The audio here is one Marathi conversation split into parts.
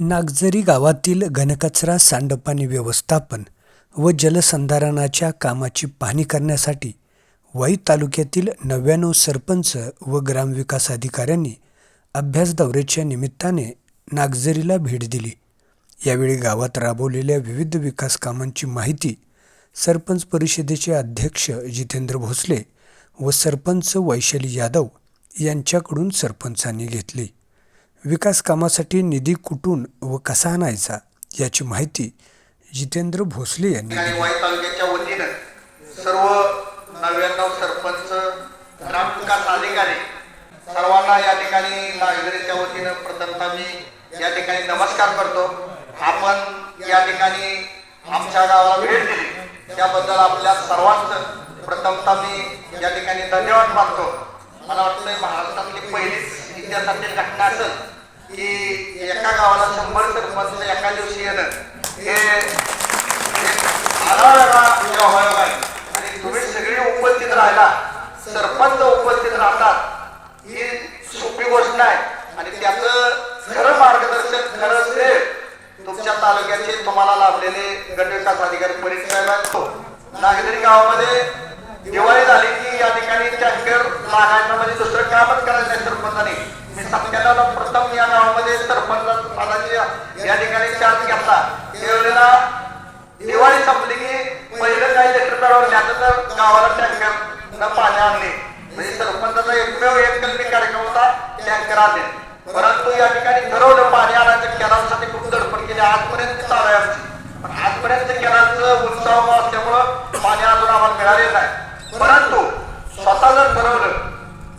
नागझरी गावातील घनकचरा सांडपाणी व्यवस्थापन व जलसंधारणाच्या कामाची पाहणी करण्यासाठी वाई तालुक्यातील नव्याण्णव सरपंच व ग्रामविकास अधिकाऱ्यांनी अभ्यास दौऱ्याच्या निमित्ताने नागझरीला भेट दिली. यावेळी गावात राबवलेल्या विविध विकास कामांची माहिती सरपंच परिषदेचे अध्यक्ष जितेंद्र भोसले व सरपंच वैशाली यादव यांच्याकडून सरपंचांनी घेतली. विकास कामासाठी निधी कुठून व कसा आणायचा याची माहिती जितेंद्र भोसले यांनी वाई तालुक्याच्या वतीनं सर्व नव्याण्णव सरपंच ग्रामविकास अधिकारी सर्वांना या ठिकाणी लागलेच्या वतीनं प्रथमतः मी या ठिकाणी नमस्कार करतो. आपण या ठिकाणी आमच्या गावाला भेट दिली. त्याबद्दल आपल्या सर्वांचं प्रथमतः मी या ठिकाणी धन्यवाद मानतो. मला वाटतं महाराष्ट्रातली पहिलीच इतिहासातील घटना असेल की एका गावाला शंभर सरपंच एका दिवशी येणं हे आढळला म्हणजे व्यवहार आणि तुम्ही सगळे उपस्थित राहिला सरपंच उपस्थित राहतात ही सोपी गोष्ट नाही आणि त्याचं खरं मार्गदर्शन खरं श्रेय तुमच्या तालुक्याचे तुम्हाला लाभलेले गटविकास अधिकारी परीक्षा नागरी गावामध्ये दिवाळी झाली की या ठिकाणी टँकर लागायचं म्हणजे दुसरं कामच करायचं नाही सरपंचाने? मी सत्याला प्रथम या गावामध्ये सरपंच पदाची या ठिकाणी चार्ज घेतला त्यावेळेला दिवाळी संपली की पहिलं काही लेटर मिळवलं त्याचं तर गावाला टँकर न पाणी आणले म्हणजे सरपंचाचा एकमेव एककल्पी कार्यक्रम होता टँकर परंतु या ठिकाणी ठरवलं पाणी आणायचं कॅनलसाठी खूप धडपड केली. आजपर्यंत चालू आहे आमची. पण आजपर्यंत कॅनलचं उंचाव असल्यामुळं पाणी अजून आम्हाला मिळालेलं नाही. परंतु स्वतः जर ठरवलं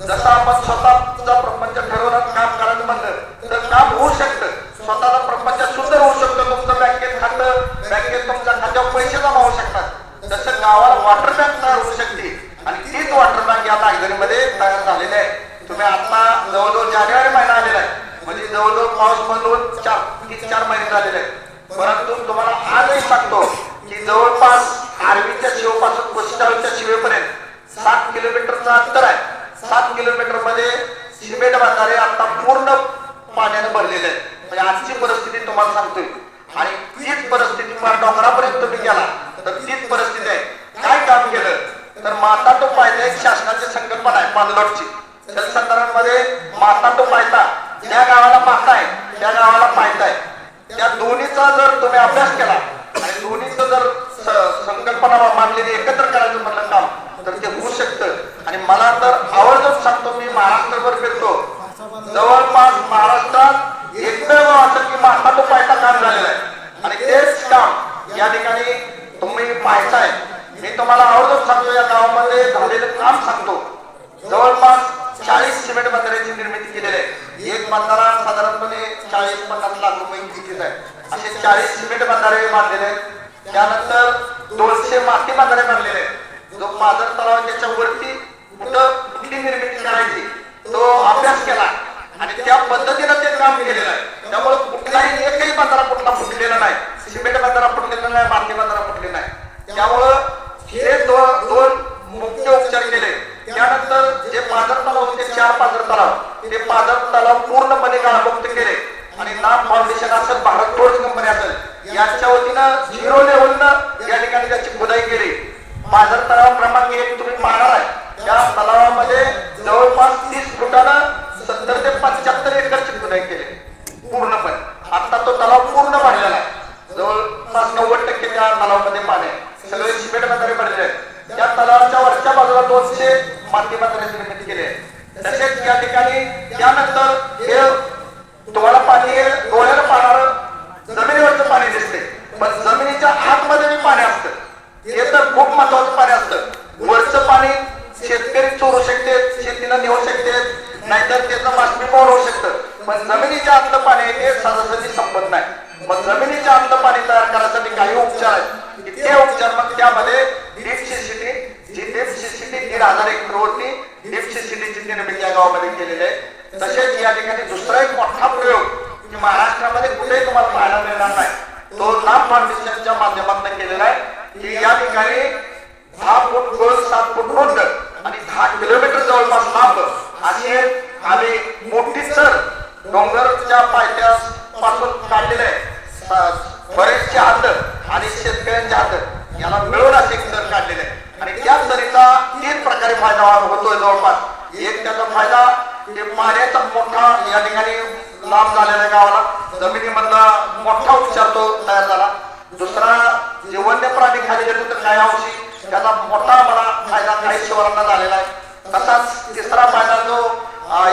जसं आपण स्वतःचा प्रपंच ठरवलं काम करायचं म्हणलं तर काम होऊ शकतं. स्वतःचा प्रपंच सुंदर होऊ शकतं. तुमचं बँकेत खातं बँकेत तुमच्या खात्यावर पैसे जमा होऊ शकतात. तसं गावाला वॉटर बँक तयार होऊ शकते. आणि तीच वॉटर बँक या नागझरीमध्ये तयार झालेली आहे. तुम्ही आता जवळजवळ जानेवारी महिना आलेला आहे. म्हणजे जवळजवळ पाऊस बंद चार तीन चार महिने झालेले आहेत. परंतु तुम्हाला आजही सांगतो की जवळपास आर्वीच्या शिवपासून कुस्टाळच्या शिवेपर्यंत सात किलोमीटरचं अंतर आहे. सात किलोमीटरमध्ये सिमेंट बांधारे आता पूर्ण पाण्याने भरलेले आहेत. म्हणजे आजची परिस्थिती तुम्हाला सांगतोय. आणि तीच परिस्थिती तुम्हाला डोंगरापर्यंत तुम्ही गेला तर तीच परिस्थिती आहे. काय काम केलं? तर माता तो पायथा एक शासनाची संकल्पना आहे पानलोटची जलसंधारणमध्ये मासा तो पायता ज्या गावाला मासा आहे त्या गावाला पायता आहे. त्या दोन्हीचा जर तुम्ही अभ्यास केला आणि दोन्हीचं जर संकल्पना मांडलेली एकत्र करायचं म्हटलं काम तर ते होऊ शकतं. आणि मला तर आवर्जून सांगतो मी महाराष्ट्रभर फिरतो. जवळपास महाराष्ट्रात एकमेव असं की मासा तो पायता काम झालेलं आहे. आणि तेच काम या ठिकाणी तुम्ही पाहताय मी तुम्हाला आवर्जून सांगतो या गावामध्ये झालेलं काम सांगतो. जवळपास सिमेंट बंधाऱ्याची निर्मिती केलेली आहे. एक बंधारा साधारणपणे चाळीस पन्नास लाख रुपये किमतीचा आहे. असे चाळीस सिमेंट बंधारे बांधलेले आहेत. त्यानंतर दोनशे माती बंधारे बांधलेले आहेत. जो पाझर तलाव त्याच्या त्याच्यावरती कुठं कुठली निर्मिती करायची तो अभ्यास केला आणि त्या पद्धतीनं ते काम केलेलं आहे. त्यामुळे कुठलाही एकही बंधारा कुठला फुटलेला नाही. सिमेंट बंधारा फुटलेला नाही माती बंधारा फुटले नाही. त्यामुळं हे दोन मुख्य उपचार केले. त्यानंतर जे पाझर तलाव होते चार पाझर तलाव ते पाझर तलाव पूर्णपणे गाळमुक्त केले. आणि नाम फाउंडेशन असेल भारत टोर्च कंपनी असेल यांच्या वतीनं झिरो लेवलनं या ठिकाणी त्याची खुदाई केली. पाझर तलाव क्रमांक एक तुम्ही पाहणार आहे. त्या तलावामध्ये जवळपास तीस फुटानं सत्तर ते पंच्याहत्तर एकरची खुदाई केली. पूर्णपणे. आता तो तलाव पूर्ण भरलेला आहे. जवळपास नव्वद टक्के त्या तलावामध्ये पाणी आहे. सगळे सिमेंटमध्ये भरलेले आहेत. त्या तलावाच्या वरच्या बाजूला दोनशे माती केली आहे तसेच या ठिकाणी हे तुम्हाला पाणी हे डोळ्याला पाहणार जमिनीवरचं पाणी दिसते पण जमिनीच्या आतमध्ये बी पाणी असतं. हे तर खूप महत्वाचं पाणी असतं. वरचं पाणी शेतकरी चोरू शकते शेतीला नेऊ शकते नाहीतर त्याचं बाष्पीभवन होऊ शकतं. पण जमिनीच्या आतलं पाणी आहे ते सहजासहजी संपत नाही मग जमिनीच्या आतलं पाणी तयार करण्यासाठी काही उपचार आहेत की ते उपचार मग त्यामध्ये डीप सिसिटी जी डीप सिसिटी दीड हजार एकरवरती डीप सिसिटीची निर्मिती या गावामध्ये केलेली आहे तसेच या ठिकाणी दुसरा एक मोठा प्रयोग की महाराष्ट्रामध्ये कुठेही तुम्हाला पाहायला मिळणार नाही तो नाम फाउंडेशनच्या माध्यमातून केलेला आहे की दहा फूट गोल सात फूट रुंद आणि दहा किलोमीटर जवळपास लांब. अशी आम्ही मोठी सर डोंगरच्या पायथ्या पासून काढलेलं आहे बरेचसे हात आणि शेतकऱ्यांचे हात याला मिळून असे एक सर काढलेले आहे आणि त्या सरीचा तीन प्रकारे फायदा होतोय जवळपास. एक त्याचा फायदा ते पाण्याचा मोठा या ठिकाणी लाभ झालेला गावाला. जमिनीमधला मोठा उपचार तो तयार झाला. दुसरा जे वन्य प्राणी खाली गेले तर काय अंशी त्याचा मोठा मला फायदा काही शिवारांना झालेला आहे. तसाच तिसरा फायदा जो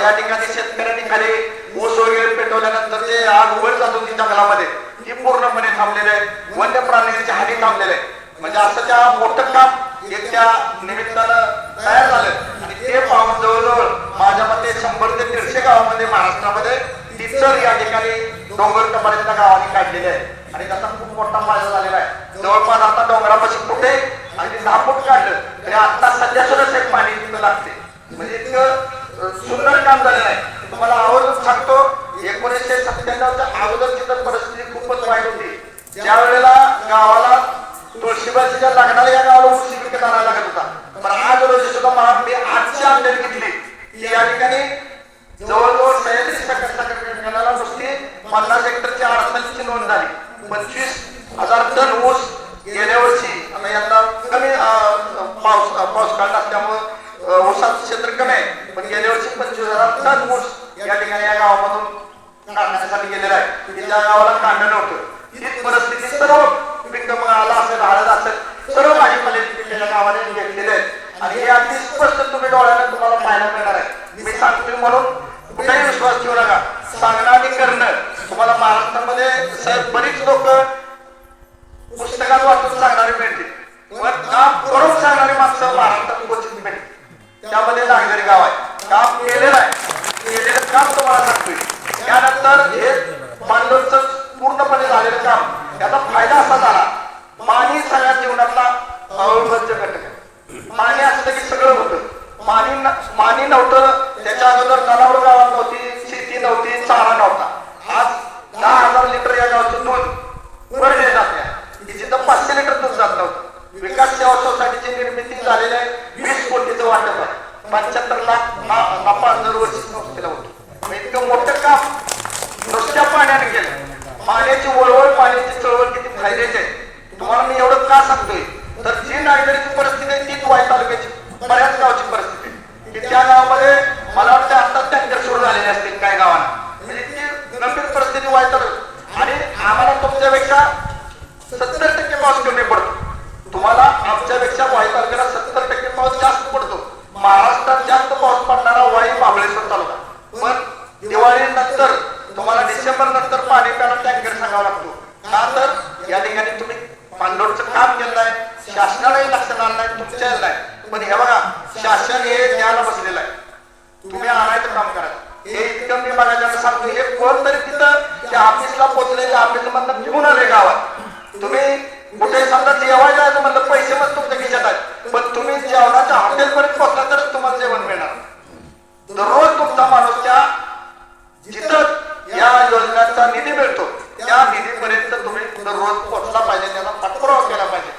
या ठिकाणी शेतकऱ्यांनी खाली ऊस वगैरे पेटवल्यानंतर जे आग उघड जातो जंगलामध्ये ती पूर्णपणे थांबलेली आहे. वन्य प्राण्यांची हानी थांबलेली आहे. म्हणजे असं त्या मोठं काम एक त्या निमित्तानं तयार झालं. आणि ते पाहून जवळजवळ माझ्या मते शंभर ते दीडशे गावामध्ये महाराष्ट्रामध्ये टीचर या ठिकाणी डोंगर कपाळीच्या गावाने काढलेले आहे. आणि त्याचा खूप मोठा फायदा झालेला आहे. जवळपास आता डोंगरापाशी कुठे आणि दहा फूट काढलं तरी आता सध्या सुद्धा एक पाणी तिथं लागते. म्हणजे इतकं सुंदर काम झालेलं आहे. तुम्हाला आवडच सांगतो एकोणीसशे सत्त्याण्णवच्या अगोदरची तर परिस्थिती खूपच वाईट होती ज्या वेळेला गावाला तुळशीबाजीच्या लग्नाला या गावाला उशी विकत आणायला लागत होता. पण आज रोजी सुद्धा मला मी आजची अपडेट घेतली. या ठिकाणी जवळजवळ सह्याद्री नुसती पन्नास हेक्टरची अडचणीची नोंद झाली. पंचवीस हजार टन ऊस गेल्या वर्षी. आता यंदा कमी पाऊस पाऊस काळ असल्यामुळं ऊसाचं क्षेत्र कमी आहे. पण गेल्या वर्षी पंचवीस हजार टन ऊस या ठिकाणी या गावामधून काढण्यासाठी गेलेला आहे. म्हणजे त्या गावाला काढणं नव्हतं हीच परिस्थिती सर्व पिक आला असेल हळद असेल सर्व भाजीपाल्याची पिके या गावाने घेतलेले आहेत. आणि हे अगदी स्पष्ट तुम्ही डोळ्याने तुम्हाला पाहायला मिळणार आहे. मी सांगतोय म्हणून कुठेही विश्वास ठेवू नका. सांगणं आणि करणं तुम्हाला महाराष्ट्रामध्ये सर बरीच लोक पुस्तकात वाचून सांगणारे मिळतील पण काम करून सांगणारी माणसं महाराष्ट्रात क्वचित मिळतील त्यामध्ये नागरी गाव आहे. काम केलेलं आहे. केलेलं काम तुम्हाला सांगतोय. त्यानंतर हे मानलोच पूर्णपणे झालेलं काम याचा फायदा असा झाला पाणी सगळ्या जीवनातला अविभाज्य घटक आहे. पाणी असलं की सगळं होतं. पाणी न- पाणी नव्हतं. त्याच्या अगोदर जनावर गावात नव्हती शेती नव्हती चारा नव्हता आज दहा हजार लिटर या गावचं दूध वर जाते की जिथं पाचशे लिटर दूध जात नव्हतं विकास सेवा सोसायटीची निर्मिती झालेलं आहे. वीस कोटीचं वाटप आहे. पंच्याहत्तर लाख नफा दरवर्षी संस्थेला होतो. इतकं मोठं काम नुसत्या पाण्याने केलं. पाण्याची वळवळ पाण्याची चळवळ किती फायद्याची आहे? तुम्हाला मी एवढं का सांगतोय? तर जी नागरिकची परिस्थिती आहे तीच वाईट तालुक्याची. बऱ्याच गावची परिस्थिती आहे. की त्या गावामध्ये मला वाटतं आता टँकर सुरू झालेले असतील काही गावांना. म्हणजे ती गंभीर परिस्थिती वाय तालुक्यात. आणि आम्हाला तुमच्यापेक्षा सत्तर टक्के पाऊस कमी पडतो. तुम्हाला आमच्यापेक्षा वाई तालुक्याला सत्तर टक्के पाऊस जास्त पडतो. महाराष्ट्रात जास्त पाऊस पडणारा वाई महाबळेश्वर तालुका. पण दिवाळी नंतर तुम्हाला डिसेंबर नंतर पाणी प्याला टँकर सांगावा लागतो. का तर? या ठिकाणी तुम्ही पांडोरचं काम केलं आहे शासनालाही लक्षात आणलं नाही तुमच्या नाही पण हे बघा शासन हे द्यायला बसलेलं आहे. तुम्ही आणायचं काम करा. हे इतकं मी बघायला सांगतो हे कोण तरी तिथं त्या ऑफिसला पोहोचले त्या ऑफिस मधनं घेऊन आले गावात. तुम्ही ते समजा जेवायला आहे म्हणलं पैसे मग तुमच्या खिशात आहेत. पण तुम्ही जेवणाच्या हॉटेलपर्यंत पोहोचला तरच तुम्हाला जेवण मिळणार दररोज तुमचा माणूस त्या जिथं या योजनांचा निधी मिळतो त्या निधीपर्यंत तुम्ही दररोज पोहोचला पाहिजे त्याला पाठपुरावा केला पाहिजे.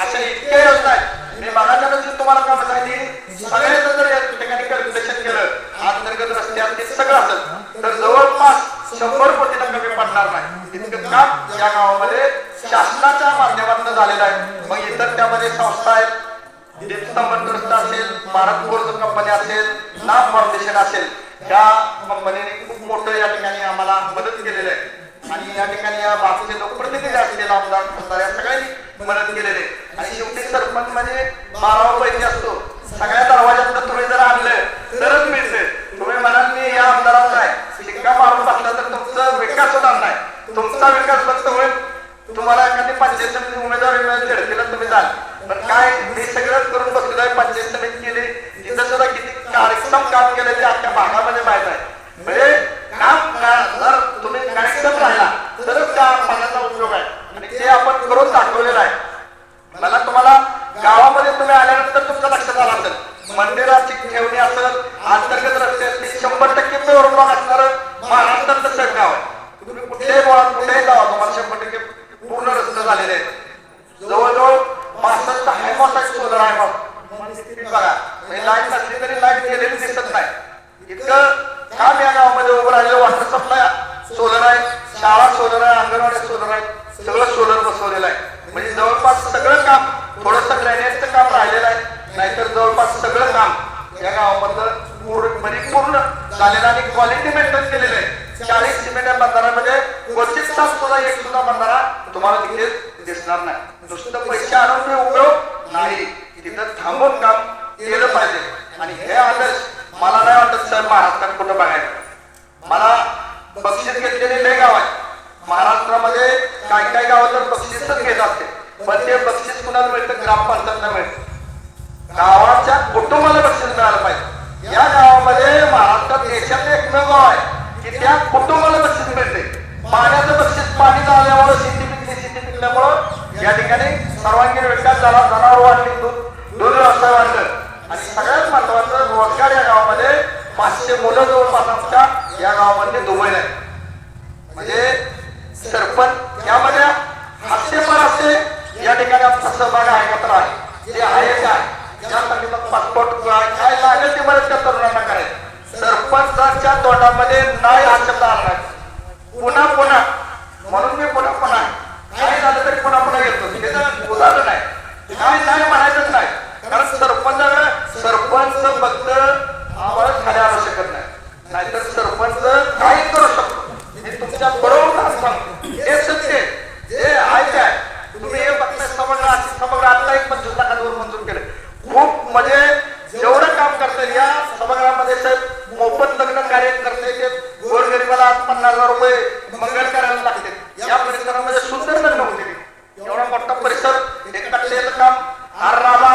अशा इतक्या योजना आहेत. मी मागाच्या तुम्हाला काम सांगितली सगळ्यांचं जर या ठिकाणी कॅल्क्युलेशन केलं अंतर्गत रस्ते असतील सगळं असेल तर जवळपास शंभर कोटीला कमी पडणार नाही. इतकं काम या गावामध्ये शासनाच्या माध्यमातून झालेलं आहे. मग इतर त्यामध्ये संस्था आहेत. स्तंभ ट्रस्ट असेल भारत बोर्ड कंपनी असेल नाम फाउंडेशन असेल त्या कंपनीने खूप मोठं या ठिकाणी आम्हाला मदत केलेलं आहे. आणि या ठिकाणी या बाकीचे लोकप्रतिनिधी असलेले आमदार खासदार या सगळ्यांनी मदत केलेली आहे. आणि शेवटी सरपंच म्हणजे बारावा पैसे असतो. सगळ्या दरवाज्यात तुम्ही जर आणलं तरच मिळते. तुम्ही म्हणाल मी या आमदारात नाही शिक्का मारून बसला तर तुमचा विकास होणार नाही तुमचा विकास फक्त होईल तुम्हाला एखादी पंचायत समिती उमेदवारी मिळेल झडतीला तुम्ही जाल पण काय मी सगळं करून बसलेलो आहे पंचायत समिती केली. तिथं सुद्धा किती कार्यक्षम काम केलं ते अख्ख्या भागामध्ये माहीत आहे. म्हणजे काम जर तुम्ही कार्यक्षम राहिला तरच त्या पाण्याचा उपयोग आहे. आणि ते आपण करून दाखवलेलं आहे. मला तुम्हाला गावामध्ये तुम्ही आल्यानंतर तुमचं लक्षात आलं असेल. मंदिरात ठेवणी असेल अंतर्गत रस्ते असतील शंभर टक्के पेवरून भाग असणार महाराष्ट्रातलं सर गाव आहे तुम्ही कुठेही बोला कुठेही जावा तुम्हाला शंभर टक्के पूर्ण रस्ते झालेले आहेत जवळजवळ पासष्ट हायमॉसाईट सोलर आहे बघा लाइट नसली तरी लाइट गेलेली दिसत नाही इतकं काम या गावामध्ये उभं राहिलेलं वॉटर सप्लाय सोलर आहे शाळा सोलर आहे अंगणवाडी सोलर आहे सगळं सोलर बसवलेलं आहे म्हणजे जवळपास सगळं काम थोडंसं ड्रेनेजचं काम राहिलेलं आहे नाहीतर जवळपास सगळं काम या गावामधलं पूर्ण परिपूर्ण झालेला आणि क्वालिटी मेंटेन केलेलं आहे. चाळीस सिमेंट बंधारामध्ये क्वचित सुद्धा एक सुद्धा बंधारा तुम्हाला तिथे दिसणार नाही. नुसतं पैसे आणून उपयोग नाही. तिथं थांबून काम केलं पाहिजे. आणि हे आदर्श मला नाही वाटत सर महाराष्ट्रात कुठं बघायला मला बक्षीस घेतलेले लय गाव आहे. महाराष्ट्रामध्ये काय काय गावात तर बक्षीसच घेत असते. पण ते बक्षीस कुणाला मिळतं? ग्रामपंचायतला मिळतं. गावाच्या कुटुंबाला बक्षीस मिळालं पाहिजे या गावामध्ये महाराष्ट्रात देशात एकमेव गाव आहे की त्या कुटुंबाला बक्षीस मिळते. पाण्याचं बक्षीस पाणी झाल्यामुळं शेती पिकली शेती पिकल्यामुळं या ठिकाणी सर्वांगीण विकास झाला. जनावर वाढली दूध व्यवसाय वाढलं. आणि सगळ्यात महत्वाचं रोजगार या गावामध्ये पाचशे मुलं जवळपास आमच्या या गावामध्ये दुबईला आहेत. म्हणजे सरपंच यामध्ये हास्य हास्यपर असते या ठिकाणी आमचा सहभाग आहे मात्र आहे. जे आहे काय आहे. त्यासाठी मग पासपोर्ट काय लागेल ते बरेच त्या तरुणांना सरपंचाच्या तोंडामध्ये नाही हा शब्द आला नाही. पुन्हा पुन्हा म्हणून मी पुन्हा पुन्हा काय झालं तरी पुन्हा पुन्हा घेतो हे तर उदाहरण आहे. काय नाही म्हणायचं नाही. कारण सरपंच सरपंच फक्त आम्हाला खाली आणू शकत नाही. नाहीतर सरपंच काही करू शकतो. हे तुमच्या बरोबर सांगतो. हे सत्य हे आहे काय तुम्ही हे फक्त समग्र समग्र आता एक पंचवीस लाखांवर मंजूर केलं. खूप म्हणजे जेवढं काम करतं या लग्न कार्य करते येते गोरगरिबाला आज पन्नास हजार रुपये मंगल करायला लागते या परिसरामध्ये सुंदर लग्न होते. एवढा मोठा परिसर एक कट्ट्याचं काम. आराला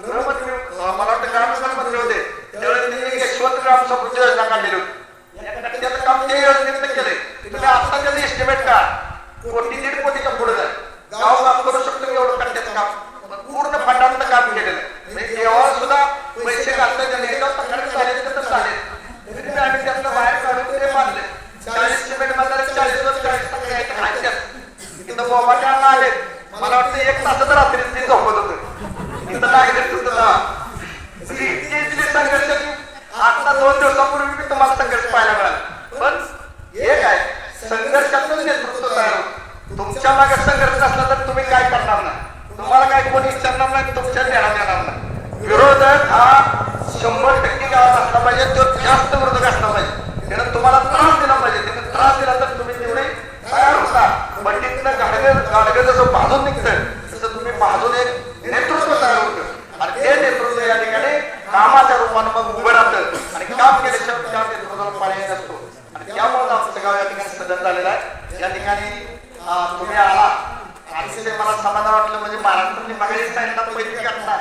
गृहमंत्री मला वाटतं ग्रामसभा मंत्री होते. त्यावेळेस त्यांनी यशवंत ग्रामसभा योजना काढलेली होती. या कट्ट्याचं काम ते योजनेत केले तुम्ही आता त्याचं एस्टिमेट का कोटी दीड कोटीच्या पुढे जाईल गाव काम करू शकतो एवढं कट्ट्याचं काम पूर्ण फंडाचं काम केलेलं आहे म्हणजे तेव्हा सुद्धा पैसे घालता त्याने एकदा तक्रार चालेल तर चालेल तरी मी आम्ही त्यातलं बाहेर काढून ते बांधले चाळीस सिमेंटमध्ये चाळीस वर चाळीस टक्के आहे, आहे त्यात. तिथं बोबाटे अण्णा आले मला वाटतं एक तासात रात्री ते झोपत होतं तिथं लागले सुद्धा इतकी इतकी संघर्ष की आता दोन दिवसापूर्वी मी तुम्हाला संघर्ष पाहायला मिळाला पण हे काय संघर्षातून नेतृत्व तयार होतं. तुमच्या मागे संघर्ष असला तर तुम्ही काय करणार नाही तुम्हाला काय कोणी तुमच्या देण्यात येणार नाही. विरोधक हा शंभर टक्के गावात असला पाहिजे तो जास्त विरोधक असला पाहिजे. त्यानं तुम्हाला त्रास दिला पाहिजे. त्यानं त्रास दिला तर तुम्ही तेवढे तयार होता. पण गाडगं गाडगं जसं भाजून निघतं तसं तुम्ही भाजून एक नेतृत्व तयार होतं. आणि ते नेतृत्व या ठिकाणी कामाच्या रूपानं मग उभं राहतं. आणि काम केल्याशिवाय त्या नेतृत्वाला पर्याय नसतो. आणि त्यामुळे आमचं गाव या ठिकाणी सदन झालेलं आहे. या ठिकाणी तुम्ही आला. अतिशय मला समाधान वाटलं म्हणजे महाराष्ट्रातली मागणी साईडला पैसे घटना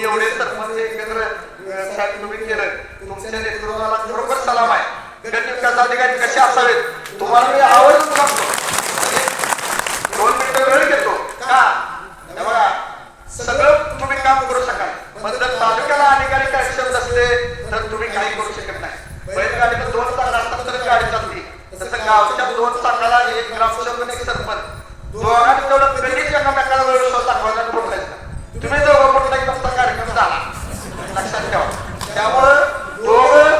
एवढे तर म्हणजे एकत्र अं, तुम्ही केलं. तुमच्या नेतृत्वाला खरोखर सलाम आहे. गट विकास अधिकारी कसे असावेत तुम्हाला मी आवर्जून सांगतो. दोन मिनिटं वेळ घेतो. का? बघा सगळं तुम्ही काम करू शकाल. पण जर तालुक्याला अधिकारी कार्यक्षम नसले तर तुम्ही काही करू शकत नाही. बैलगाडीला दोन चाक असतात तर गाडी चालते. तसं गावच्या दोन चाकाला एक ग्रामसेवक एक सरपंच. दोघांनी तेवढं कधीच एकामेकाला वेळ विश्वास दाखवायचा फुटलायचा तुम्ही दोघं फुटला की तुमचा कार्यक्रम झाला लक्षात ठेवा त्यामुळं दोघं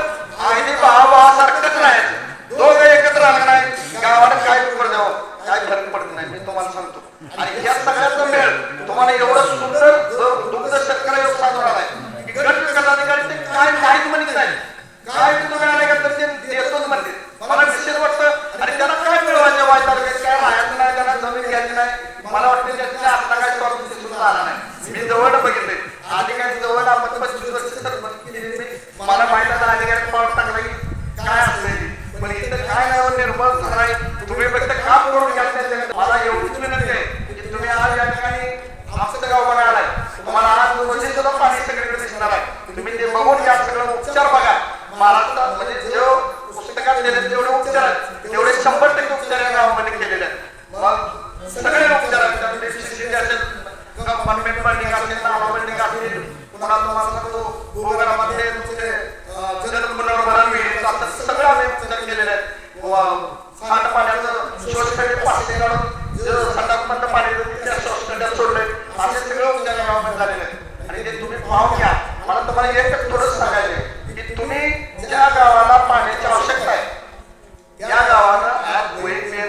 अगदी भावाभावासारखंच राहायचं दोघं एकत्र आलं नाही गावाला काय बिघड द्यावं काय फरक पडत नाही मी तुम्हाला सांगतो आणि या सगळ्याचा मेळ तुम्हाला एवढं सुंदर द- दुग्ध शेतकरी योग साधून आलाय की गट विकास अधिकारी ते काय नाहीच म्हणत नाही काय तुम्ही आले का तर ते देतोच म्हणते मला निश्चित वाटतं आणि त्याला काय मिळवायचं वाय तालुक्यात काय राहायचं नाही त्यांना जमीन घ्यायची नाही मला वाटतं त्याच्या आता काय प्रॉब्लेम सुद्धा आला नाही. मी जवळ बघितले. अधिकारी जवळ आपण पंचवीस वर्ष तर मला माहीत आता अधिकारी पावर टाकला की काय असते पण इथं काय नाही निर्मळ झालाय तुम्ही फक्त काम करून घ्या मला एवढीच विनंती आहे की तुम्ही आज या ठिकाणी आमचं गाव बघायला तुम्हाला आज म्हणजे सुद्धा पाणी सगळीकडे दिसणार आहे. तुम्ही ते बघून घ्या सगळं उपचार बघा. महाराष्ट्रात म्हणजे जो पुस्तकात दिले तेवढे उपचार आहेत. तेवढे शंभर टक्के उपचार या गावामध्ये केलेले आहेत. मग सगळे उपचार आहेत त्यामध्ये CCTV असेल गव्हर्नमेंट बिल्डिंग असेल नावा बिल्डिंग असेल पुन्हा तुम्हाला सांगतो भूगर्भामध्ये तुमचे अं, जल पुनर्भरण सगळं आम्ही उपचार केलेलं आहे. व सांडपाण्याचं काढून संडासमधलं पाणी त्या सोडलंय. असे सगळं उपचार गावामध्ये आणि ते तुम्ही पाहून घ्या. मला तुम्हाला एक थोडं सांगायचं आहे की तुम्ही ज्या गावाला पाण्याची आवश्यकता आहे त्या गावानं आज वैद्य